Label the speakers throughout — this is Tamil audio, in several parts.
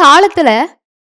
Speaker 1: காலத்துல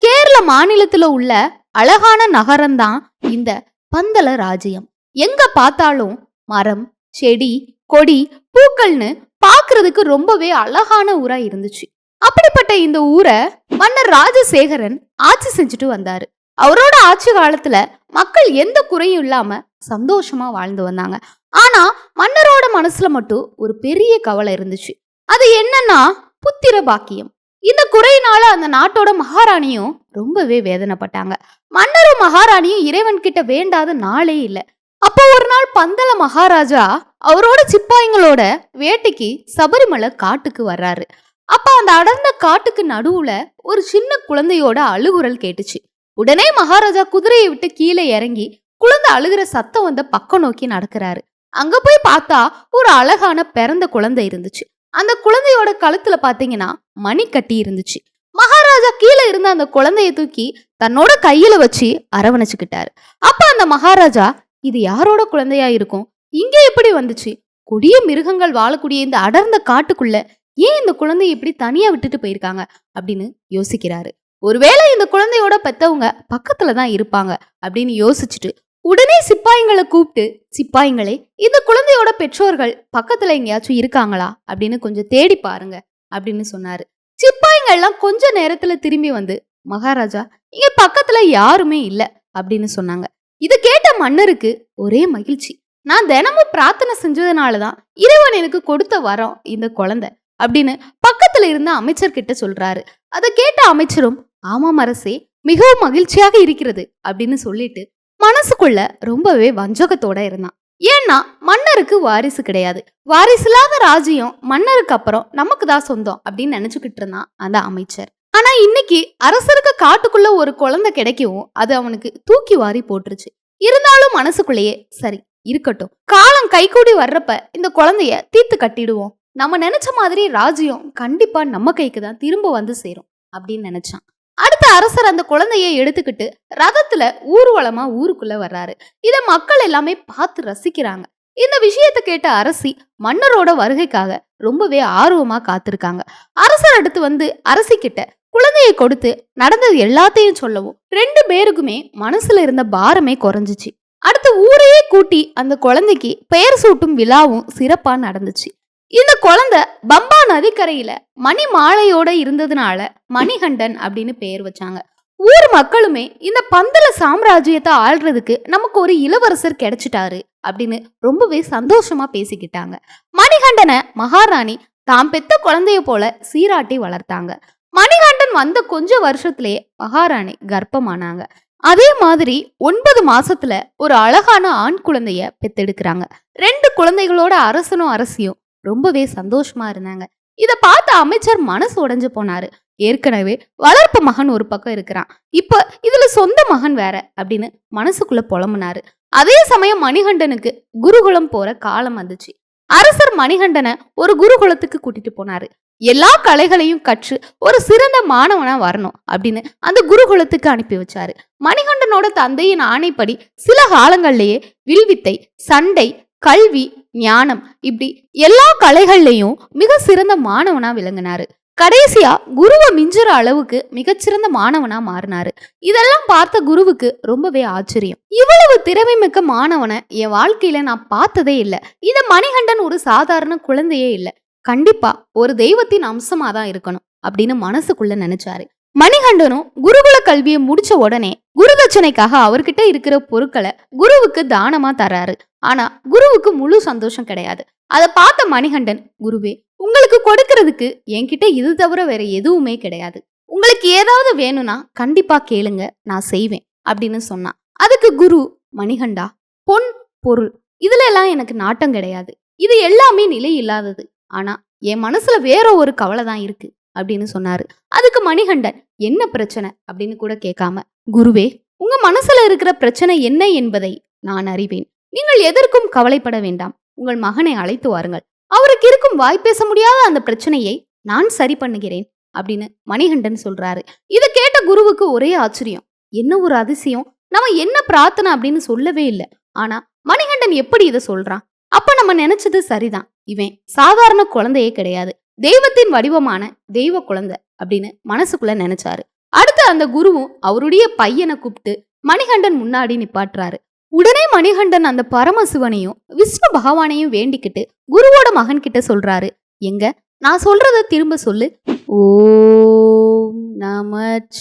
Speaker 1: கேரள மாநிலத்துல உள்ள அழகான நகரம்தான் இந்த பந்தல ராஜ்யம் எங்க பார்த்தாலும் மரம் செடி கொடி பூக்கள்னு பாக்குறதுக்கு ரொம்பவே அழகான ஊரா இருந்துச்சு. அப்படிப்பட்ட இந்த ஊரை மன்னர் ராஜசேகரன் ஆட்சி செஞ்சுட்டு வந்தாரு. அவரோட ஆட்சி காலத்துல மக்கள் எந்த குறையும் இல்லாம சந்தோஷமா வாழ்ந்து வந்தாங்க. ஆனா மன்னரோட மனசுல மட்டும் ஒரு பெரிய கவலை இருந்துச்சு. அது என்னன்னா புத்திர பாக்கியம். இந்த குறையினால அந்த நாட்டோட மகாராணியும் ரொம்பவே வேதனைப்பட்டாங்க. மன்னரும் மகாராணியும் இறைவன் கிட்ட வேண்டாத நாளே இல்லை. அப்போ ஒரு நாள் பந்தல மகாராஜா அவரோட சிப்பாய்ங்களோட வேட்டைக்கு சபரிமலை காட்டுக்கு வர்றாரு. அப்ப அந்த அடர்ந்த காட்டுக்கு நடுவுல ஒரு சின்ன குழந்தையோட அழுகுரல் கேட்டுச்சு. உடனே மகாராஜா குதிரையை விட்டு கீழே இறங்கி குழந்தை அழுகிற சத்தம் வந்த பக்கம் நோக்கி நடக்கிறாரு. அங்க போய் பார்த்தா ஒரு அழகான பிறந்த குழந்தை இருந்துச்சு. அந்த குழந்தையோட கழுத்துல பாத்தீங்கன்னா மணி கட்டி இருந்துச்சு. மகாராஜா கீழே இருந்த அந்த குழந்தைய தூக்கி தன்னோட கையில வச்சு அரவணைச்சுக்கிட்டாரு. அப்ப அந்த மகாராஜா இது யாரோட குழந்தையா இருக்கும்? இங்க எப்படி வந்துச்சு? கொடிய மிருகங்கள் வாழக்கூடிய இந்த அடர்ந்த காட்டுக்குள்ள ஏன் இந்த குழந்தைய இப்படி தனியா விட்டுட்டு போயிருக்காங்க? அப்படின்னு யோசிக்கிறாரு. ஒருவேளை இந்த குழந்தையோட பெத்தவங்க பக்கத்துல தான் இருப்பாங்க அப்படின்னு யோசிச்சுட்டு உடனே சிப்பாயிங்களை கூப்பிட்டு சிப்பாய்ங்களே இந்த குழந்தையோட பெற்றோர்கள் பக்கத்துல எங்கேயாச்சும் இருக்காங்களா? அப்படின்னு கொஞ்சம் தேடி பாருங்க அப்படின்னு சொன்னாரு. சிப்பாய்ங்கள்லாம் கொஞ்ச நேரத்துல திரும்பி வந்து மகாராஜா இங்க பக்கத்துல யாருமே இல்ல அப்படின்னு சொன்னாங்க. இதை கேட்ட மன்னருக்கு ஒரே மகிழ்ச்சி. நான் தினமும் பிரார்த்தனை செஞ்சதுனாலதான் இறைவன் எனக்கு கொடுத்த வரம் இந்த குழந்தை அப்படின்னு பக்கத்துல இருந்த அமைச்சர் கிட்ட சொல்றாரு. அதை கேட்ட அமைச்சரும் ஆமாம் அரசே மிகவும் மகிழ்ச்சியாக இருக்கிறது அப்படின்னு சொல்லிட்டு மனசுக்குள்ள ரொம்பவே வஞ்சகத்தோட இருந்தான். ஏன்னா மன்னருக்கு வாரிசு கிடையாது. வாரிசு இல்லாத ராஜ்யம் மன்னருக்கு அப்புறம் நமக்கு தான் சொந்தம் அப்படின்னு நினைச்சுக்கிட்டு இருந்தான் அந்த அமைச்சர். ஆனா இன்னைக்கு அரசருக்கு காட்டுக்குள்ள ஒரு குழந்தை கிடைக்கவும் அது அவனுக்கு தூக்கி வாரி போட்டுருச்சு. இருந்தாலும் மனசுக்குள்ளேயே சரி இருக்கட்டும். காலம் கைகூடி வர்றப்ப இந்த குழந்தைய தீர்த்து கட்டிடுவோம். நம்ம நினைச்ச மாதிரி ராஜ்யம் கண்டிப்பா நம்ம கைக்கு தான் திரும்ப வந்து சேரும் அப்படின்னு நினைச்சான். அடுத்த அரசர் அந்த குழந்தைய எடுத்துக்கிட்டு ரதத்துல ஊர்வலமா ஊருக்குள்ள வர்றாரு. இத மக்கள் எல்லாமே பார்த்து ரசிக்கிறாங்க. இந்த விஷயத்த கேட்ட அரசி மன்னரோட வருகைக்காக ரொம்பவே ஆர்வமா காத்திருக்காங்க. அரசர் அடுத்து வந்து அரசி கிட்ட குழந்தையை கொடுத்து நடந்தது எல்லாத்தையும் சொல்லவும் ரெண்டு பேருக்குமே மனசுல இருந்த பாரமே குறைஞ்சிச்சு. அடுத்து ஊரையே கூட்டி அந்த குழந்தைக்கு பெயர் சூட்டும் விழாவும் சிறப்பா நடந்துச்சு. இந்த குழந்தை பம்பா நதிக்கரையில மணி மாலையோட இருந்ததுனால மணிகண்டன் அப்படின்னு பெயர் வச்சாங்க. ஊர் மக்களுமே இந்த பந்தல சாம்ராஜ்யத்தை ஆள்றதுக்கு நமக்கு ஒரு இளவரசர் கிடைச்சிட்டாரு அப்படின்னு ரொம்பவே சந்தோஷமா பேசிக்கிட்டாங்க. மணிகண்டனை மகாராணி தாம் பெத்த குழந்தைய போல சீராட்டி வளர்த்தாங்க. மணிகண்டன் வந்த கொஞ்ச வருஷத்திலே மகாராணி கர்ப்பமானாங்க. அதே மாதிரி ஒன்பது மாசத்துல ஒரு அழகான ஆண் குழந்தைய பெத்தெடுக்கிறாங்க. ரெண்டு குழந்தைகளோட அரசனும் அரசியும் ரொம்பவே சந்தோஷமா இருந்தாங்க. இதை பார்த்த அமைச்சர் மனசு உடைஞ்சு போனாரு. ஏற்கனவே வளர்ப்பு மகன் ஒரு பக்கம் இருக்கிறான். இப்ப இதுல சொந்த மகன் வேற அப்படின்னு மனசுக்குள்ள புலம்புனாரு. அதே சமயம் மணிகண்டனுக்கு குருகுலம் போற காலம் வந்துச்சு. அரசர் மணிகண்டனை ஒரு குருகுலத்துக்கு கூட்டிட்டு போனாரு. எல்லா கலைகளையும் கற்று ஒரு சிறந்த மாணவனா வரணும் அப்படின்னு அந்த குருகுலத்துக்கு அனுப்பி வச்சாரு. மணிகண்டனோட தந்தையின் ஆணைப்படி சில காலங்கள்லேயே வில்வித்தை சண்டை கல்வி ஞானம். இப்படி எல்லா கலைகள்லையும் மிக சிறந்த மாணவனா விளங்கினாரு. கடைசியா குருவை மிஞ்சுற அளவுக்கு மிகச்சிறந்த மாணவனா மாறினாரு. இதெல்லாம் பார்த்த குருவுக்கு ரொம்பவே ஆச்சரியம். இவ்வளவு திறமை மிக்க மாணவனை என் வாழ்க்கையில நான் பார்த்ததே இல்லை. இந்த மணிகண்டன் ஒரு சாதாரண குழந்தையே இல்லை. கண்டிப்பா ஒரு தெய்வத்தின் அம்சமா தான் இருக்கணும் அப்படின்னு மனசுக்குள்ள நினைச்சாரு. மணிகண்டனும் குருகுல கல்வியை முடிச்ச உடனே குருதட்சணைக்காக அவர்கிட்ட இருக்கிற பொருட்களை குருவுக்கு தானமா தராரு. ஆனா குருவுக்கு முழு சந்தோஷம் கிடையாது. அதை பார்த்த மணிகண்டன் குருவே உங்களுக்கு கொடுக்கறதுக்கு என்கிட்ட இது தவிர வேற எதுவுமே கிடையாது. உங்களுக்கு ஏதாவது வேணும்னா கண்டிப்பா கேளுங்க நான் செய்வேன் அப்படின்னு சொன்னான். அதுக்கு குரு மணிகண்டா பொன் பொருள் இதுல எல்லாம் எனக்கு நாட்டம் கிடையாது. இது எல்லாமே நிலை இல்லாதது ஆனா என் மனசுல வேற ஒரு கவலை தான் இருக்கு. அப்படின்னு சொன்னாரு. அதுக்கு மணிகண்டன் என்ன பிரச்சனை? அப்படின்னு கூட கேட்காம குருவே உங்க மனசுல இருக்கிற பிரச்சனை என்ன என்பதை நான் அறிவேன். நீங்கள் எதற்கும் கவலைப்பட வேண்டாம். உங்கள் மகனை அழைத்து வாருங்கள். அவருக்கு இருக்கும் வாய் பேச முடியாத அந்த பிரச்சனையை நான் சரி பண்ணுகிறேன். அப்படின்னு மணிகண்டன் சொல்றாரு. இதை கேட்ட குருவுக்கு ஒரே ஆச்சரியம். என்ன ஒரு அதிசயம்? நம்ம என்ன பிரார்த்தனை? அப்படின்னு சொல்லவே இல்லை. ஆனா மணிகண்டன் எப்படி இதை சொல்றான்? அப்ப நம்ம நினைச்சது சரிதான். இவன் சாதாரண குழந்தையே கிடையாது. தெய்வத்தின் வடிவமான தெய்வ குழந்தை அப்படின்னு மனசுக்குள்ள நினைச்சாரு. அடுத்து அந்த குருவும் அவருடைய பையனை கூப்பிட்டு மணிகண்டன் முன்னாடி நிப்பாட்டுறாரு. உடனே மணிகண்டன் அந்த பரமசிவனையும் விஷ்ணு பகவானையும் வேண்டிக்கிட்டு குருவோட மகன் கிட்ட சொல்றாரு. எங்க? நான் சொல்றத திரும்ப சொல்லு. ஓம் நமச்சிவாய.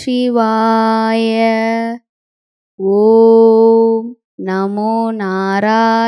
Speaker 1: ஓம் நமோ நாராயணாய.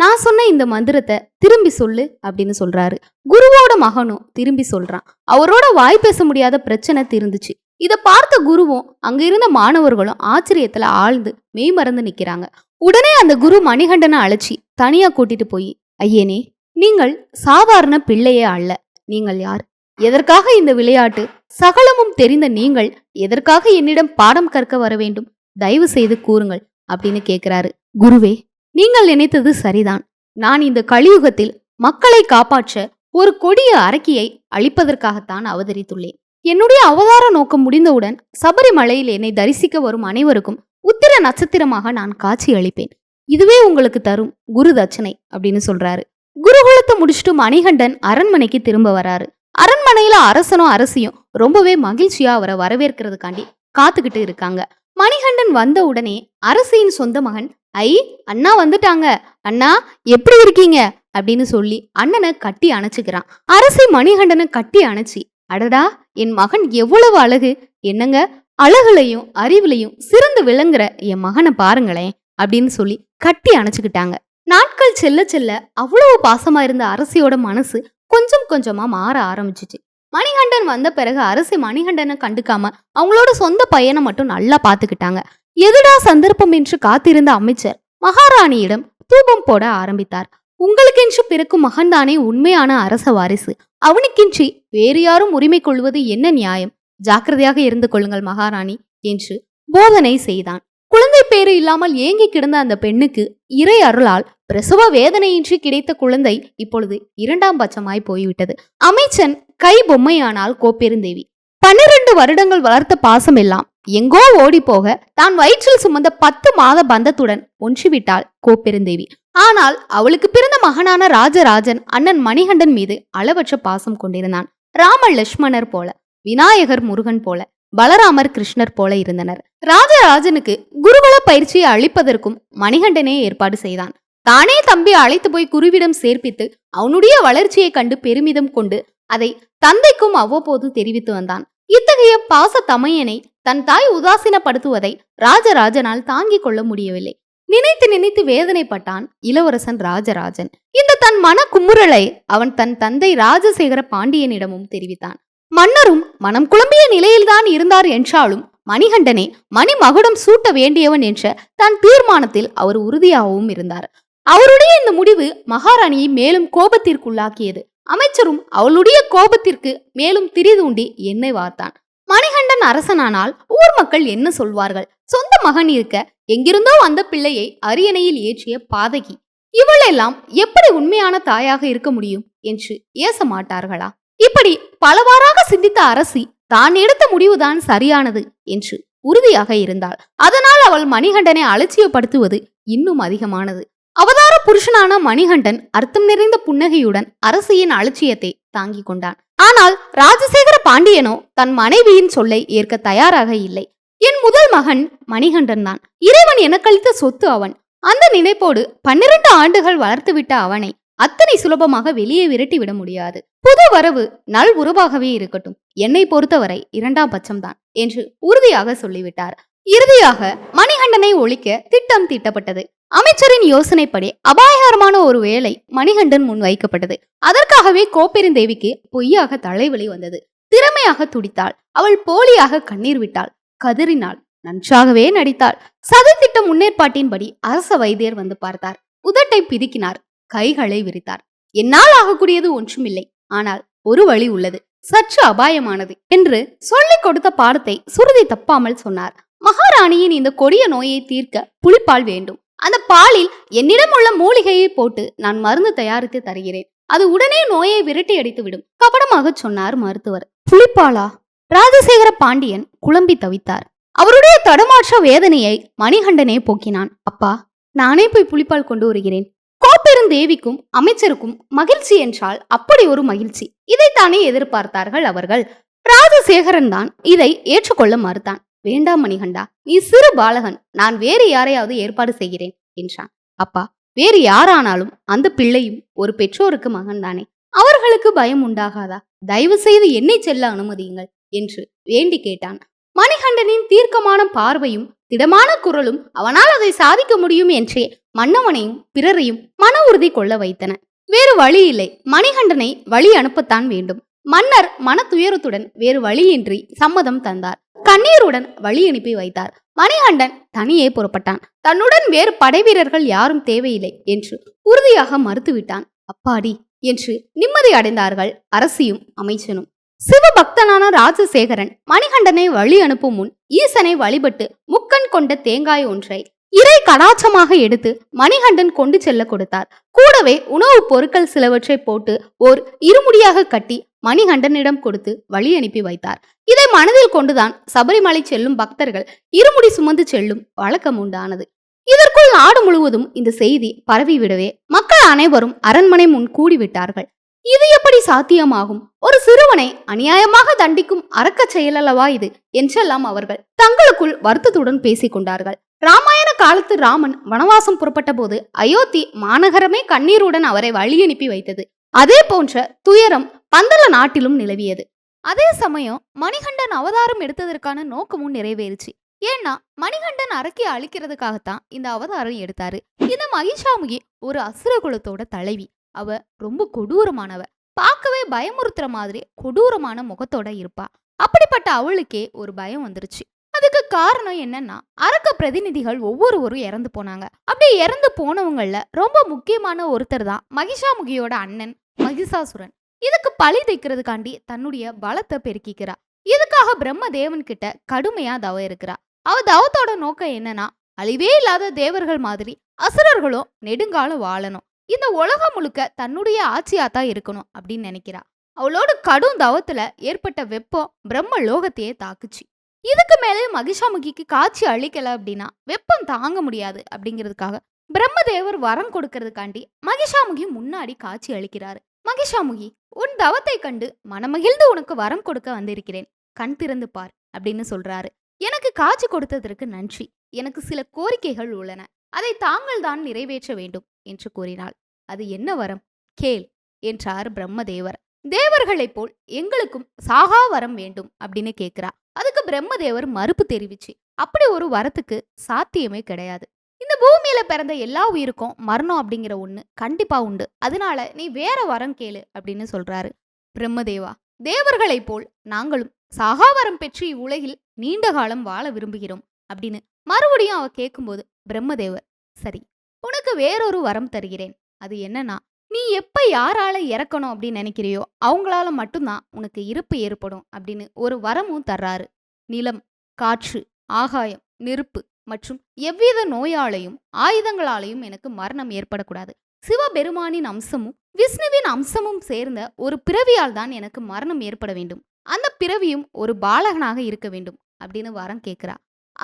Speaker 1: நான் சொன்ன இந்த மந்திரத்தை திரும்பி சொல்லு அப்படின்னு சொல்றாரு. குருவோட மகனும் திரும்பி சொல்றான். அவரோட வாய் பேச முடியாத பிரச்சனை தீர்ந்துச்சு. இதை பார்த்த குருவும் அங்க இருந்த மாணவர்களும் ஆச்சரியத்துல ஆழ்ந்து மெய் மறந்து நிக்கிறாங்க. உடனே அந்த குரு மணிகண்டனை அழைச்சி தனியா கூட்டிட்டு போய் ஐயனே நீங்கள் சாதாரண பிள்ளையே அல்ல. நீங்கள் யார்? எதற்காக இந்த விளையாட்டு? சகலமும் தெரிந்த நீங்கள் எதற்காக என்னிடம் பாடம் கற்க வர வேண்டும்? தயவு செய்து கூறுங்கள் அப்படின்னு கேட்கிறாரு குருவே நீங்கள் நினைத்தது சரிதான். நான் இந்த கலியுகத்தில் மக்களை காப்பாற்ற ஒரு கொடிய அரக்கியை அழிப்பதற்காகத்தான் அவதரித்துள்ளேன். என்னுடைய அவதார நோக்கம் முடிந்தவுடன் சபரிமலையில் என்னை தரிசிக்க வரும் அனைவருக்கும் உத்திர நட்சத்திரமாக நான் காட்சி அளிப்பேன். இதுவே உங்களுக்கு தரும் குரு தட்சணை அப்படின்னு சொல்றாரு. குருகுலத்தை முடிச்சுட்டு மணிகண்டன் அரண்மனைக்கு திரும்ப வராரு. அரண்மனையில அரசனும் அரசியும் ரொம்பவே மகிழ்ச்சியா அவரை வரவேற்கிறதுக்காண்டி காத்துக்கிட்டு இருக்காங்க. மணிகண்டன் வந்த உடனே அரசியின் சொந்த மகன் ஐ அண்ணா வந்துட்டாங்க. அண்ணா எப்படி இருக்கீங்க? அப்படின்னு சொல்லி அண்ணனை கட்டி அணைச்சுக்கிறான். அரசி மணிகண்டனை கட்டி அணைச்சி அடடா என் மகன் எவ்வளவு அழகு. என்னங்க? அழகுலையும் அறிவுலையும் சிறந்து விளங்குற என் மகனை பாருங்களேன் அப்படின்னு சொல்லி கட்டி அணைச்சுக்கிட்டாங்க. நாட்கள் செல்ல செல்ல அவ்வளவு பாசமா இருந்த அரசியோட மனசு கொஞ்சம் கொஞ்சமா மாற ஆரம்பிச்சிச்சு. மணிகண்டன் வந்த பிறகு அரசி மணிகண்டனை கண்டுக்காம அவங்களோட சொந்த பையனை மட்டும் நல்லா பாத்துக்கிட்டாங்க. எதுடா சந்தர்ப்பம் என்று காத்திருந்த அமைச்சர் மகாராணியிடம் தூபம் போட ஆரம்பித்தார். உங்களுக்கென்று பிறக்கும் மகன்தானே உண்மையான அரச வாரிசு. அவனுக்கின்றி வேறு யாரும் உரிமை கொள்வது என்ன நியாயம்? ஜாக்கிரதையாக இருந்து கொள்ளுங்கள் மகாராணி என்று போதனை செய்தான். குழந்தை பேரு இல்லாமல் ஏங்கி கிடந்த அந்த பெண்ணுக்கு இறை அருளால் பிரசவ வேதனையின்றி கிடைத்த குழந்தை இப்பொழுது இரண்டாம் பட்சமாய் போய்விட்டது. அமைச்சன் கை பொம்மையானால் கோப்பெருந்தேவி. பன்னிரண்டு வருடங்கள் வளர்த்த பாசம் எல்லாம் எங்கோ ஓடி போக தான் வயிற்றில் சுமந்த பத்து மாத பந்தத்துடன் ஒன்றிவிட்டாள் கோப்பெருந்தேவி. ஆனால் அவளுக்கு பிறந்த மகனான ராஜராஜன் அண்ணன் மணிகண்டன் மீது அளவற்ற பாசம் கொண்டிருந்தான். ராம லட்சுமணர் போல விநாயகர் முருகன் போல பலராமர் கிருஷ்ணர் போல இருந்தனர். ராஜராஜனுக்கு குருகுல பயிற்சியை அளிப்பதற்கும் மணிகண்டனே ஏற்பாடு செய்தான். தானே தம்பி அழைத்து போய் குருவிடம் சேர்ப்பித்து அவனுடைய வளர்ச்சியை கண்டு பெருமிதம் கொண்டு அதை தந்தைக்கும் அவ்வப்போது தெரிவித்து வந்தான். இத்தகைய பாச தமையனை தன் தாய் உதாசீனப்படுத்துவதை ராஜராஜனால் தாங்கிக் கொள்ள முடியவில்லை. நினைத்து நினைத்து வேதனைப்பட்டான் இளவரசன் ராஜராஜன். இந்த தன் மன குமுறலை அவன் தன் தந்தை ராஜசேகர பாண்டியனிடமும் தெரிவித்தான். மன்னரும் மனம் குழம்பிய நிலையில்தான் இருந்தார் என்றாலும் மணிகண்டனே மணிமகுடம் சூட்ட வேண்டியவன் என்ற தன் தீர்மானத்தில் அவர் உறுதியாகவும் இருந்தார். அவருடைய இந்த முடிவு மகாராணியை மேலும் கோபத்திற்குள்ளாக்கியது. அமைச்சரும் அவளுடைய கோபத்திற்கு மேலும் திரிதூண்டி என்னை வார்த்தான். மணிகண்டன் அரசனானால் ஊர் மக்கள் என்ன சொல்வார்கள்? சொந்த மகன் இருக்க எங்கிருந்தோ அந்த பிள்ளையை அரியணையில் ஏற்றிய பாதகி. இவளெல்லாம் எப்படி உண்மையான தாயாக இருக்க முடியும்? என்று ஏச மாட்டார்களா? இப்படி பலவாறாக சிந்தித்த அரசி தான் எடுத்த முடிவுதான் சரியானது என்று உறுதியாக இருந்தாள். அதனால் அவள் மணிகண்டனை அலட்சியப்படுத்துவது இன்னும் அதிகமானது. அவதார புருஷனான மணிகண்டன் அர்த்தம் நிறைந்த புன்னகையுடன் அரசியின் அலட்சியத்தை தாங்கிக் கொண்டான். ஆனால் ராஜசேகர பாண்டியனோ தன் மனைவியின் சொல்லை ஏற்க தயாராக இல்லை. என் முதல் மகன் மணிகண்டன் தான். இறைவன் எனக்களித்த சொத்து அவன். அந்த நினைப்போடு பன்னிரண்டு ஆண்டுகள் வளர்த்துவிட்ட அவனை அத்தனை சுலபமாக வெளியே விரட்டி விட முடியாது. புது வரவு நல் உறவாகவே இருக்கட்டும். என்னை பொறுத்தவரை இரண்டாம் பட்சம்தான் என்று உறுதியாக சொல்லிவிட்டார். இறுதியாக மணிகண்டனை ஒழிக்க திட்டம் தீட்டப்பட்டது. அமைச்சரின் யோசனைப்படி அபாயகரமான ஒரு வேலை மணிகண்டன் முன் வைக்கப்பட்டது. அதற்காகவே கோப்பெருந்தேவிக்கு பொய்யாக தலைவலி வந்தது. திறமையாக துடித்தாள். அவள் போலியாக கண்ணீர் விட்டாள். கதறினாள். நன்றாகவே நடித்தாள். சதித்திட்ட முன்னேற்பாட்டின்படி அரச வைத்தியர் வந்து பார்த்தார். உதட்டை பிதுக்கினார். கைகளை விரித்தார். என்னால் ஆகக்கூடியது ஒன்றுமில்லை. ஆனால் ஒரு வழி உள்ளது. சற்று அபாயமானது என்று சொல்லிக் கொடுத்த பாடத்தை சுருதி தப்பாமல் சொன்னார். மகாராணியின் இந்த கொடிய நோயை தீர்க்க புலிப்பால் வேண்டும். அந்த பாலில் என்னிடம் உள்ள மூலிகையை போட்டு நான் மருந்து தயாரித்து தருகிறேன். அது உடனே நோயை விரட்டி அடித்துவிடும். கபடமாக சொன்னார் மருத்துவர். புளிப்பாலா ராஜசேகர பாண்டியன் குழம்பி தவித்தார். அவருடைய தடுமாற்ற வேதனையை மணிகண்டனே போக்கினான். அப்பா நானே போய் புளிப்பால் கொண்டு வருகிறேன். கோப்பெருந்தேவிக்கும் அமைச்சருக்கும் மகிழ்ச்சி என்றால் அப்படி ஒரு மகிழ்ச்சி. இதைத்தானே எதிர்பார்த்தார்கள் அவர்கள். ராஜசேகரன் தான் இதை ஏற்றுக்கொள்ள மறுத்தான். வேண்டாம் மணிகண்டா நீ சிறு பாலகன் நான் வேறு யாரையாவது ஏற்பாடு செய்கிறேன் என்றான். அப்பா வேறு யாரானாலும் அந்த பிள்ளையும் ஒரு பெற்றோருக்கு மகன்தானே? அவர்களுக்கு பயம் உண்டாகாதா? தயவு செய்து என்னை செல்ல அனுமதியுங்கள் என்று வேண்டி கேட்டான். மணிகண்டனின் தீர்க்கமான பார்வையும் திடமான குரலும் அவனால் அதை சாதிக்க முடியும் என்றே மன்னவனையும் பிறரையும் மன உறுதி கொள்ள வைத்தன. வேறு வழி இல்லை மணிகண்டனை வழி அனுப்பத்தான் வேண்டும். மன்னர் மன துயரத்துடன் வேறு வழியின்றி சம்மதம் தந்தார். கண்ணீருடன் வழி அனுப்பி வைத்தார். மணிகண்டன் தனியே புறப்பட்டான். தன்னுடன் வேறு படைவீரர்கள் யாரும் தேவையில்லை என்று உறுதியாக மறுத்துவிட்டான். அப்பாடி! என்று நிம்மதி அடைந்தார்கள் அரசியும் அமைச்சனும். சிவபக்தனான ராஜசேகரன் மணிகண்டனை வழி அனுப்பும் முன் ஈசனை வழிபட்டு முக்கண் கொண்ட தேங்காய் ஒன்றை இறை கடாச்சமாக எடுத்து மணிகண்டன் கொண்டு செல்ல கொடுத்தார். கூடவே உணவுப் பொருட்கள் சிலவற்றை போட்டு ஓர் இருமுடியாக கட்டி மணிகண்டனிடம் கொடுத்து வழி அனுப்பி வைத்தார். இதை மனதில் கொண்டுதான் சபரிமலை செல்லும் பக்தர்கள் இருமுடி சுமந்து செல்லும் வழக்கம் உண்டானது. இதற்குள் நாடு முழுவதும் இந்த செய்தி பரவிவிடவே மக்கள் அனைவரும் அரண்மனை முன் கூடிவிட்டார்கள் இது எப்படி சாத்தியமாகும்? ஒரு சிறுவனை அநியாயமாக தண்டிக்கும் அரக்கச் செயலல்லவா இது? என்றெல்லாம் அவர்கள் தங்களுக்குள் வருத்தத்துடன் பேசிக் கொண்டார்கள். ராமாயண காலத்து ராமன் வனவாசம் புறப்பட்ட போது அயோத்தி மாநகரமே கண்ணீருடன் அவரை வழி அனுப்பி வைத்தது. அதே போன்ற துயரம் பந்தல நாட்டிலும் நிலவியது. அதே சமயம் மணிகண்டன் அவதாரம் எடுத்ததற்கான நோக்கமும் நிறைவேறுச்சு. ஏன்னா மணிகண்டன் அரக்கி அழிக்கிறதுக்காகத்தான் இந்த அவதாரம் எடுத்தாரு. இந்த மகிஷாமுகி ஒரு அசுர குலத்தோட தலைவி. அவ ரொம்ப கொடூரமானவ. பார்க்கவே பயமுறுத்துற மாதிரி கொடூரமான முகத்தோட இருப்பா. அப்படிப்பட்ட அவளுக்கே ஒரு பயம் வந்துருச்சு. அதுக்கு காரணம் என்னன்னா அரக்க பிரதிநிதிகள் ஒவ்வொருவரும் இறந்து போனாங்க. அப்படி இறந்து போனவங்கள ரொம்ப முக்கியமான ஒருத்தர் தான் மகிஷாமுகியோட அண்ணன் மகிஷாசுரன். இதுக்கு பழி தைக்கிறதுக்காண்டி தன்னுடைய பலத்தை பெருக்கிக்கிறா. இதுக்காக பிரம்ம தேவன் கிட்ட கடுமையா தவ இருக்கிறா. அவ தவத்தோட நோக்கம் என்னன்னா அழிவே இல்லாத தேவர்கள் மாதிரி அசுரர்களும் நெடுங்காலம் வாழணும். இந்த உலகம் முழுக்க தன்னுடைய ஆட்சியா தான் இருக்கணும் அப்படின்னு நினைக்கிறா. அவளோட கடும் தவத்துல ஏற்பட்ட வெப்பம் பிரம்ம லோகத்தையே தாக்குச்சு. இதுக்கு மேலே மகிஷாமுகிக்கு காட்சி அளிக்கல அப்படின்னா வெப்பம் தாங்க முடியாது அப்படிங்கிறதுக்காக பிரம்மதேவர் வரம் கொடுக்கறதுக்காண்டி மகிஷாமுகி முன்னாடி காட்சி அளிக்கிறாரு. மகிஷாமுகி உன் தவத்தை கண்டு மனமகிழ்ந்து உனக்கு வரம் கொடுக்க வந்திருக்கிறேன். கண் திறந்து பார் அப்படின்னு சொல்றாரு. எனக்கு காட்சி கொடுத்ததற்கு நன்றி. எனக்கு சில கோரிக்கைகள் உள்ளன. அதை தாங்கள் தான் நிறைவேற்ற வேண்டும் என்று கூறினாள். அது என்ன வரம்? கேள் என்றார் பிரம்மதேவர். தேவர்களைப் போல் எங்களுக்கும் சாகா வரம் வேண்டும் அப்படின்னு கேட்கிறா. அதுக்கு பிரம்மதேவர் மறுப்பு தெரிவிச்சு அப்படி ஒரு வரத்துக்கு சாத்தியமே கிடையாது. இந்த பூமியில பிறந்த எல்லா உயிருக்கும் மரணம் அப்படிங்கிற ஒண்ணு கண்டிப்பா உண்டு. அதனால நீ வேற வரம் கேளு அப்படின்னு சொல்றாரு பிரம்மதேவா. தேவர்களைப் போல் நாங்களும் சகாவரம் பெற்று இவ்வுலகில் நீண்ட காலம் வாழ விரும்புகிறோம் அப்படின்னு மறுபடியும் அவ கேட்கும்போது பிரம்மதேவர் சரி உனக்கு வேறொரு வரம் தருகிறேன். அது என்னன்னா நீ எப்ப யாரால இறக்கணும் அப்படின்னு நினைக்கிறியோ அவங்களால மட்டும்தான் உனக்கு இருப்பு ஏற்படும் அப்படின்னு ஒரு வரமும் தர்றாரு. நிலம் காற்று ஆகாயம் நெருப்பு மற்றும் எவ்வித நோயாலையும் ஆயுதங்களாலையும் எனக்கு மரணம் ஏற்படக்கூடாது. சிவபெருமானின் அம்சமும் விஷ்ணுவின் அம்சமும் சேர்ந்த ஒரு பிறவியால் தான் எனக்கு மரணம் ஏற்பட வேண்டும். அந்த பிறவியும் ஒரு பாலகனாக இருக்க வேண்டும் அப்படின்னு வரம் கேட்கிறா.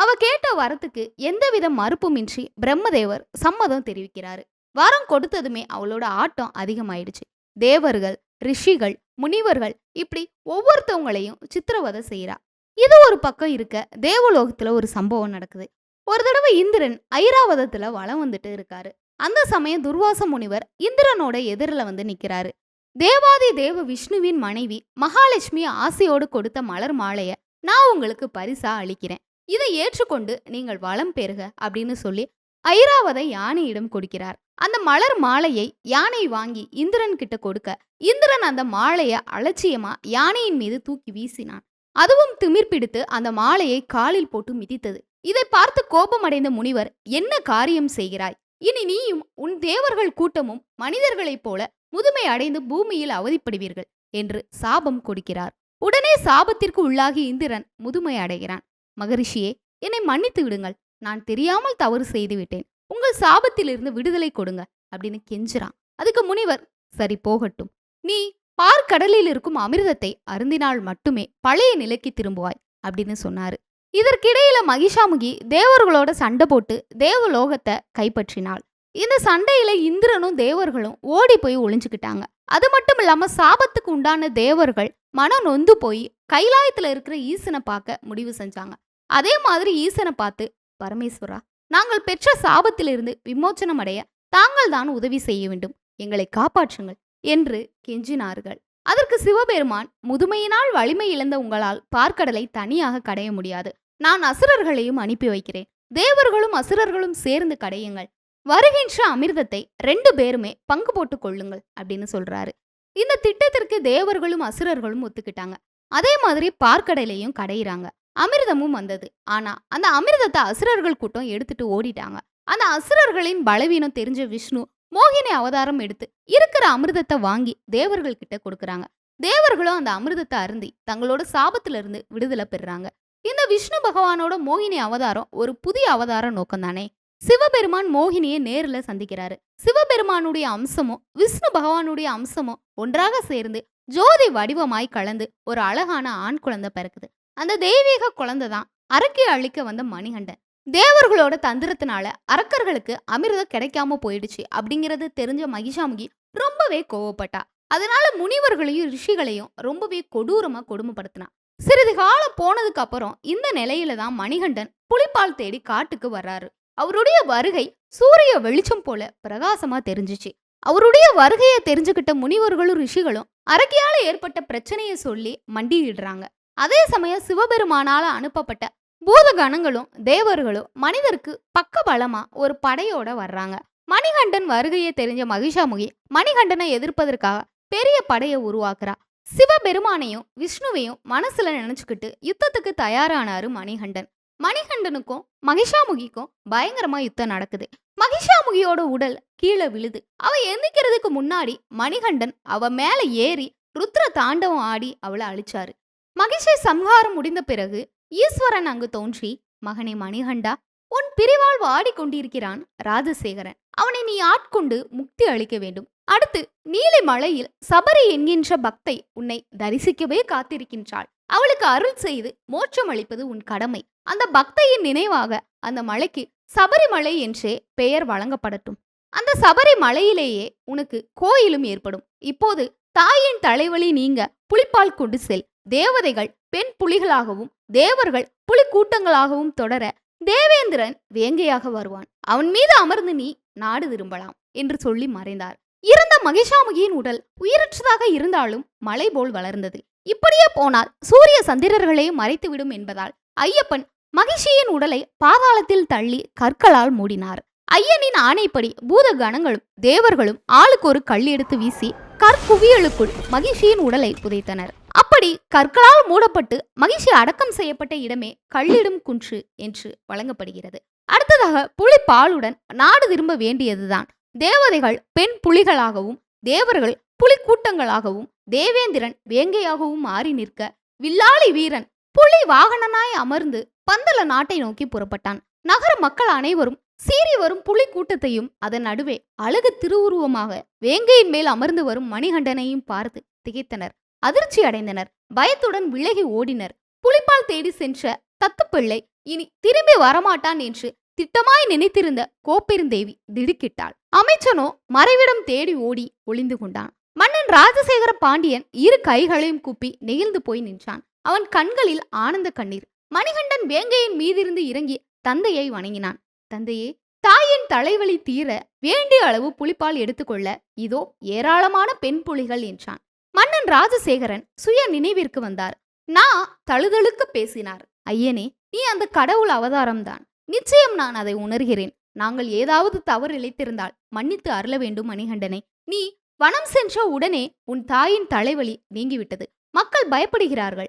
Speaker 1: அவ கேட்ட வரத்துக்கு எந்தவித மறுப்புமின்றி பிரம்மதேவர் சம்மதம் தெரிவிக்கிறாரு. வரம் கொடுத்ததுமே அவளோட ஆட்டம் அதிகமாயிடுச்சு. தேவர்கள் ரிஷிகள் முனிவர்கள் இப்படி ஒவ்வொருத்தவங்களையும் சித்திரவதை செய்யறா இது ஒரு பக்கம் இருக்க தேவலோகத்துல ஒரு சம்பவம் நடக்குது. ஒரு தடவை இந்திரன் ஐராவதத்துல வலம் வந்துட்டு இருக்காரு. அந்த சமயம் துர்வாச முனிவர் இந்திரனோட எதிரில் வந்து நிக்கிறாரு. தேவாதி தேவ விஷ்ணுவின் மனைவி மகாலட்சுமி ஆசையோடு கொடுத்த மலர் மாலைய நான் உங்களுக்கு பரிசா அளிக்கிறேன். இதை ஏற்றுக்கொண்டு நீங்கள் வளம் பெறுக அப்படின்னு சொல்லி ஐராவதை யானையிடம் கொடுக்கிறார். அந்த மலர் மாலையை யானை வாங்கி இந்திரன் கிட்ட கொடுக்க இந்திரன் அந்த மாலையை அலட்சியமா யானையின் மீது தூக்கி வீசினான். அதுவும் திமிர் பிடித்து அந்த மாலையை காலில் போட்டு மிதித்தது. இதை பார்த்து கோபமடைந்த முனிவர் என்ன காரியம் செய்கிறாய்? இனி நீயும் உன் தேவர்கள் கூட்டமும் மனிதர்களைப் போல முதுமை அடைந்து பூமியில் அவதிப்படுவீர்கள் என்று சாபம் கொடுக்கிறார். உடனே சாபத்திற்கு உள்ளாகி இந்திரன் முதுமை அடைகிறான். மகரிஷியே என்னை மன்னித்து விடுங்கள். நான் தெரியாமல் தவறு செய்து விட்டேன் உங்கள் சாபத்திலிருந்து விடுதலை கொடுங்க அப்படின்னு கெஞ்சுறான். அதுக்கு முனிவர் சரி போகட்டும். நீ பார்க்கடலில் இருக்கும் அமிர்தத்தை அருந்தினால் மட்டுமே பழைய நிலைக்கு திரும்புவாய் அப்படின்னு சொன்னாரு. இதற்கிடையில மகிஷாமுகி தேவர்களோட சண்டை போட்டு தேவலோகத்தை கைப்பற்றினாள். இந்த சண்டையில இந்திரனும் தேவர்களும் ஓடி போய் ஒளிஞ்சுக்கிட்டாங்க. அது மட்டும் இல்லாம சாபத்துக்கு உண்டான தேவர்கள் மனம் நொந்து போய் கைலாயத்துல இருக்கிற ஈசனை பார்க்க முடிவு செஞ்சாங்க. அதே மாதிரி ஈசனை பார்த்து பரமேஸ்வரா நாங்கள் பெற்ற சாபத்திலிருந்து விமோச்சனம் அடைய தாங்கள் தான் உதவி செய்ய வேண்டும். எங்களை காப்பாற்றுங்கள் என்று கெஞ்சினார்கள். அதற்கு சிவபெருமான் முதுமையினால் வலிமை இழந்த உங்களால் பார்க்கடலை தனியாக கடைய முடியாது. நான் அசுரர்களையும் அனுப்பி வைக்கிறேன். தேவர்களும் அசுரர்களும் சேர்ந்து கடையுங்கள். வருகின்ற அமிர்தத்தை ரெண்டு பேருமே பங்கு போட்டு கொள்ளுங்கள் அப்படின்னு சொல்றாரு. இந்த திட்டத்திற்கு தேவர்களும் அசுரர்களும் ஒத்துக்கிட்டாங்க. அதே மாதிரி பார்க்கடலையும் கடையிறாங்க. அமிர்தமும் வந்தது. ஆனா அந்த அமிர்தத்தை அசுரர்கள் கூட்டம் எடுத்துட்டு ஓடிட்டாங்க. அந்த அசுரர்களின் பலவீனம் தெரிஞ்ச விஷ்ணு மோகினி அவதாரம் எடுத்து இருக்கிற அமிர்தத்தை வாங்கி தேவர்கள் கிட்ட கொடுக்குறாங்க. தேவர்களும் அந்த அமிர்தத்தை அருந்தி தங்களோட சாபத்துல இருந்து விடுதலை பெறுறாங்க. இந்த விஷ்ணு பகவானோட மோகினி அவதாரம் ஒரு புதிய அவதார நோக்கம் தானே சிவபெருமான் மோகினியை நேர்ல சந்திக்கிறாரு. சிவபெருமானுடைய அம்சமும் விஷ்ணு பகவானுடைய அம்சமும் ஒன்றாக சேர்ந்து ஜோதி வடிவமாய் கலந்து ஒரு அழகான ஆண் குழந்தை பிறக்குது. அந்த தெய்வீக குழந்தை தான் அரக்கி அழிக்க வந்த மணிகண்டன். தேவர்களோட தந்திரத்தினால அரக்கர்களுக்கு அமிர்தம் கிடைக்காம போயிடுச்சு அப்படிங்கறது தெரிஞ்ச மகிஷாமுகி ரொம்பவே கோவப்பட்டா. அதனால முனிவர்களையும் ரிஷிகளையும் ரொம்பவே கொடூரமா கொடுமைப்படுத்தினா. சிறிது காலம் போனதுக்கு அப்புறம் இந்த நிலையில தான் மணிகண்டன் புலிப்பால் தேடி காட்டுக்கு வர்றாரு. அவருடைய வருகை சூரிய வெளிச்சம் போல பிரகாசமா தெரிஞ்சுச்சு. அவருடைய வருகையை தெரிஞ்சுக்கிட்ட முனிவர்களும் ரிஷிகளும் அரக்கியால ஏற்பட்ட பிரச்சனையை சொல்லி மண்டியிடுறாங்க. அதே சமயம் சிவபெருமானால அனுப்பப்பட்ட பூதகணங்களும் தேவர்களும் மனிதருக்கு பக்க பலமா ஒரு படையோட வர்றாங்க. மணிகண்டன் வருகையை தெரிஞ்ச மகிஷாமுகி மணிகண்டனை எதிர்ப்பதற்காக பெரிய படையை உருவாக்குறா. சிவபெருமானையும் விஷ்ணுவையும் மனசுல நினைச்சுக்கிட்டு யுத்தத்துக்கு தயாரானாரு மணிகண்டன். மணிகண்டனுக்கும் மகிஷாமுகிக்கும் பயங்கரமா யுத்தம் நடக்குது. மகிஷாமுகியோட உடல் கீழே விழுது. அவ எந்திக்கிறதுக்கு முன்னாடி மணிகண்டன் அவ மேல ஏறி ருத்ர தாண்டவம் ஆடி அவளை அழிச்சாரு. மகிஷை சம்ஹாரம் முடிந்த பிறகு ஈஸ்வரன் அங்கு தோன்றி மகனே மணிகண்டா உன் பிரிவால் வாடிக்கொண்டிருக்கிறான் ராஜசேகரன். அவனை நீ ஆட்கொண்டு முக்தி அளிக்க வேண்டும். அடுத்து நீலை மலையில் சபரி என்கின்ற பக்தை உன்னை தரிசிக்கவே காத்திருக்கின்றாள். அவளுக்கு அருள் செய்து மோட்சம் அளிப்பது உன் கடமை. அந்த பக்தையின் நினைவாக அந்த மலைக்கு சபரிமலை என்றே பெயர் வழங்கப்படட்டும். அந்த சபரி மலையிலேயே உனக்கு கோயிலும் ஏற்படும். இப்போது தாயின் தலைவலி நீங்க புலிப்பால் கொண்டு செல். தேவதைகள் பெண் புலிகளாகவும் தேவர்கள் புலி கூட்டங்களாகவும் தொடர தேவேந்திரன் வேங்கையாக வருவான். அவன் மீது அமர்ந்து நீ நாடு திரும்பலாம் என்று சொல்லி மறைந்தார். இறந்த மகிஷாமுகியின் உடல் உயிரற்றதாக இருந்தாலும் மலை போல் வளர்ந்தது. இப்படியே போனால் சூரிய சந்திரர்களே மறைத்துவிடும் என்பதால் ஐயப்பன் மகிஷியின் உடலை பாதாளத்தில் தள்ளி கற்களால் மூடினார். ஐயனின் ஆணைப்படி பூத கணங்களும் தேவர்களும் ஆளுக்கு ஒரு கல் எடுத்து வீசி கற்குவியலுக்குள் மகிஷியின் உடலை புதைத்தனர். அப்படி கற்களால் மூடப்பட்டு மகிஷி அடக்கம் செய்யப்பட்ட இடமே கல்லிடும் குன்று என்று வழங்கப்படுகிறது. அடுத்ததாக புலி பாலுடன் நாடு திரும்ப வேண்டியதுதான் தேவதைகள் பெண் புலிகளாகவும் தேவர்கள் புலிக்கூட்டங்களாகவும் தேவேந்திரன் வேங்கையாகவும் மாறி நிற்க வில்லாளி வீரன் புலி வாகனனாய் அமர்ந்து பந்தல நாட்டை நோக்கி புறப்பட்டான். நகர மக்கள் அனைவரும் சீறி வரும் புலி கூட்டத்தையும் அதன் நடுவே அழகு திருவுருவமாக வேங்கையின் மேல் அமர்ந்து வரும் மணிகண்டனையும் பார்த்து திகைத்தனர். அதிர்ச்சி அடைந்தனர். பயத்துடன் விலகி ஓடினர். புலிப்பால் தேடி சென்ற தத்துப்பிள்ளை இனி திரும்பி வரமாட்டான் என்று திட்டமாய் நினைத்திருந்த கோப்பெருந்தேவி திடுக்கிட்டாள். அமைச்சனோ மறைவிடம் தேடி ஓடி ஒளிந்து கொண்டான். மன்னன் ராஜசேகர பாண்டியன் இரு கைகளையும் கூப்பி நெகிழ்ந்து போய் நின்றான். அவன் கண்களில் ஆனந்த கண்ணீர். மணிகண்டன் வேங்கையின் மீதிருந்து இறங்கி தந்தையை வணங்கினான். தந்தையே தாயின் தலைவலி தீர வேண்டிய அளவு புலிப்பால் எடுத்துக்கொள்ள இதோ ஏராளமான பெண் புலிகள் என்றான். மன்னன் ராஜசேகரன் சுய நினைவிற்கு வந்தார். நான் தழுதழுக்கு பேசினார். ஐயனே நீ அந்த கடவுள் அவதாரம்தான். நிச்சயம் நான் அதை உணர்கிறேன். நாங்கள் ஏதாவது தவறு இழைத்திருந்தால் மன்னித்து அருள வேண்டும் மணிகண்டனை. நீ வனம் சென்ற உடனே உன் தாயின் தலைவலி நீங்கிவிட்டது. மக்கள் பயப்படுகிறார்கள்.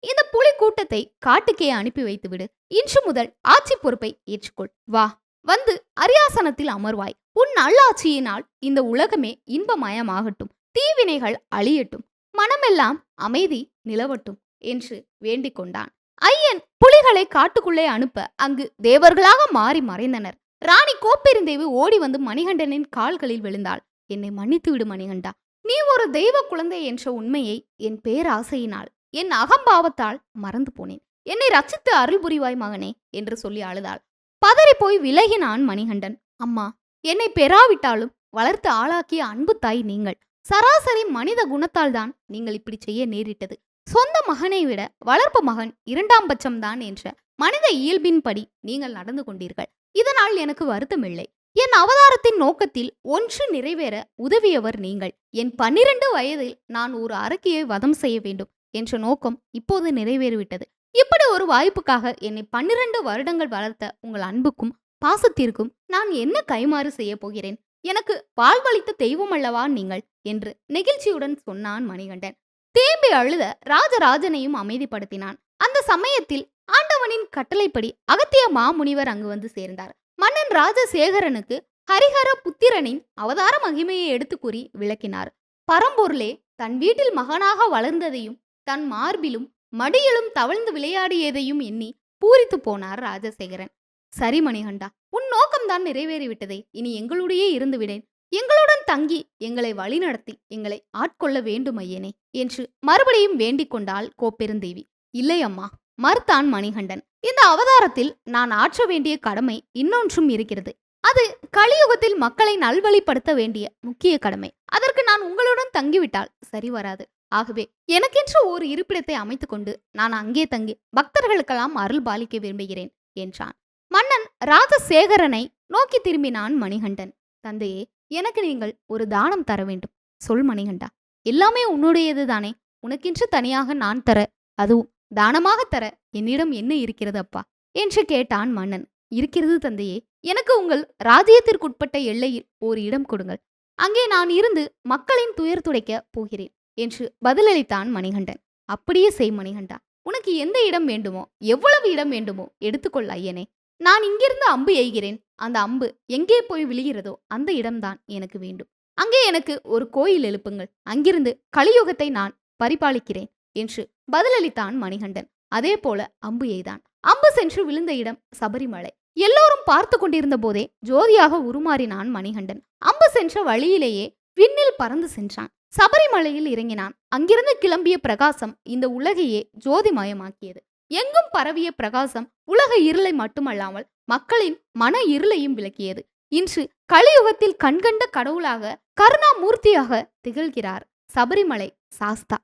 Speaker 1: இந்த புலி கூட்டத்தை காட்டுக்கே அனுப்பி வைத்துவிடு. இன்று முதல் ஆட்சி பொறுப்பை ஏற்றுக்கொள். வா. வந்து அரியாசனத்தில் அமர்வாய். உன் நல்லாட்சியினால் இந்த உலகமே இன்பமயமாகட்டும். தீவினைகள் அழியட்டும். மனமெல்லாம் அமைதி நிலவட்டும் என்று வேண்டிக் கொண்டான் ஐயன் புலிகளை காட்டுக்குள்ளே அனுப்ப அங்கு தேவர்களாக மாறி மறைந்தனர். ராணி கோப்பெருந்தேவி ஓடி வந்து மணிகண்டனின் கால்களில் விழுந்தாள். என்னை மன்னித்து விடு மணிகண்டா. நீ ஒரு தெய்வ குழந்தை என்ற உண்மையை என் பேராசையினால் என் அகம்பாவத்தால் மறந்து போனேன். என்னை ரச்சித்து அருள் புரிவாய் மகனே என்று சொல்லி அழுதாள். பதறி போய் விலகினான் மணிகண்டன். அம்மா என்னை பெறாவிட்டாலும் வளர்த்து ஆளாக்கிய அன்பு தாய் நீங்கள். சராசரி மனித குணத்தால் தான் நீங்கள் இப்படி செய்ய நேரிட்டது. சொந்த மகனை விட வளர்ப்பு மகன் இரண்டாம் பட்சம்தான் என்ற மனித இயல்பின்படி நீங்கள் நடந்து கொண்டீர்கள். இதனால் எனக்கு வருத்தமில்லை. என் அவதாரத்தின் நோக்கத்தில் ஒன்று நிறைவேற உதவியவர் நீங்கள். என் பன்னிரண்டு வயதில் நான் ஒரு அரக்கியை வதம் செய்ய வேண்டும் என்ற நோக்கம் இப்போது நிறைவேறிவிட்டது. இப்படி ஒரு வாய்ப்புக்காக என்னை பன்னிரண்டு வருடங்கள் வளர்த்த உங்கள் அன்புக்கும் பாசத்திற்கும் நான் என்ன கைமாறு செய்ய போகிறேன்? எனக்கு வாழ்வளித்த தெய்வம் அல்லவா நீங்கள்? என்று நெகிழ்ச்சியுடன் சொன்னான் மணிகண்டன். தேம்பி அழுத ராஜராஜனையும் அமைதிப்படுத்தினான். அந்த சமயத்தில் ஆண்டவனின் கட்டளைப்படி அகத்திய மாமுனிவர் அங்கு வந்து சேர்ந்தார். மன்னன் ராஜசேகரனுக்கு ஹரிஹர புத்திரனின் அவதார மகிமையை எடுத்து கூறி விளக்கினார். பரம்பொருளே தன் வீட்டில் மகனாக வளர்ந்ததையும் தன் மார்பிலும் மடியிலும் தவழ்ந்து விளையாடியதையும் எண்ணி பூரித்து போனார் ராஜசேகரன். சரி மணிகண்டா உன் நோக்கம்தான் நிறைவேறிவிட்டதே. இனி எங்களுடையே இருந்து விடேன். எங்களுடன் தங்கி எங்களை வழிநடத்தி எங்களை ஆட்கொள்ள வேண்டும் ஐயனே என்று மறுபடியும் வேண்டிக் கொண்டாள் கோப்பெருந்தேவி. இல்லை அம்மா மறுத்தான் மணிகண்டன். இந்த அவதாரத்தில் நான் ஆற்ற வேண்டிய கடமை இன்னொன்றும் இருக்கிறது. அது கலியுகத்தில் மக்களை நல்வழிப்படுத்த வேண்டிய முக்கிய கடமை. அதற்கு நான் உங்களுடன் தங்கிவிட்டால் சரி வராது. ஆகவே எனக்கென்று ஒரு இருப்பிடத்தை அமைத்துக்கொண்டு நான் அங்கே தங்கி பக்தர்களுக்கெல்லாம் அருள் பாலிக்க விரும்புகிறேன் என்றான். மன்னன் ராஜசேகரனை நோக்கி திரும்பினான் மணிகண்டன். தந்தையே எனக்கு நீங்கள் ஒரு தானம் தர வேண்டும். சொல் மணிகண்டா. எல்லாமே உன்னுடையது தானே. உனக்கென்று தனியாக நான் தர அதுவும் தானமாக தர என்னிடம் என்ன இருக்கிறது அப்பா? என்று கேட்டான் மன்னன். இருக்கிறது தந்தையே எனக்கு உங்கள் ராஜ்யத்திற்குட்பட்ட எல்லையில் ஒரு இடம் கொடுங்கள். அங்கே நான் இருந்து மக்களின் துயர் துடைக்க போகிறேன் என்று பதிலளித்தான் மணிகண்டன். அப்படியே செய் மணிகண்டா. உனக்கு எந்த இடம் வேண்டுமோ எவ்வளவு இடம் வேண்டுமோ எடுத்துக்கொள் ஐயனே நான் இங்கிருந்து அம்பு எய்கிறேன். அந்த அம்பு எங்கே போய் விழுகிறதோ அந்த இடம்தான் எனக்கு வேண்டும். அங்கே எனக்கு ஒரு கோயில் எழுப்புங்கள். அங்கிருந்து கலியுகத்தை நான் பரிபாலிக்கிறேன் என்று பதிலளித்தான் மணிகண்டன். அதே போல அம்பு எய்தான். அம்பு சென்று விழுந்த இடம் சபரிமலை. எல்லோரும் பார்த்து கொண்டிருந்த போதே ஜோதியாக உருமாறினான் மணிகண்டன். அம்பு சென்ற வழியிலேயே விண்ணில் பறந்து சென்றான். சபரிமலையில் இறங்கினான். அங்கிருந்து கிளம்பிய பிரகாசம் இந்த உலகையே ஜோதிமயமாக்கியது. எங்கும் பரவிய பிரகாசம் உலக இருளை மட்டுமல்லாமல் மக்களின் மன இருளையும் விளக்கியது. இன்று கலியுகத்தில் கண்கண்ட கடவுளாக கருணாமூர்த்தியாக திகழ்கிறார் சபரிமலை சாஸ்தா.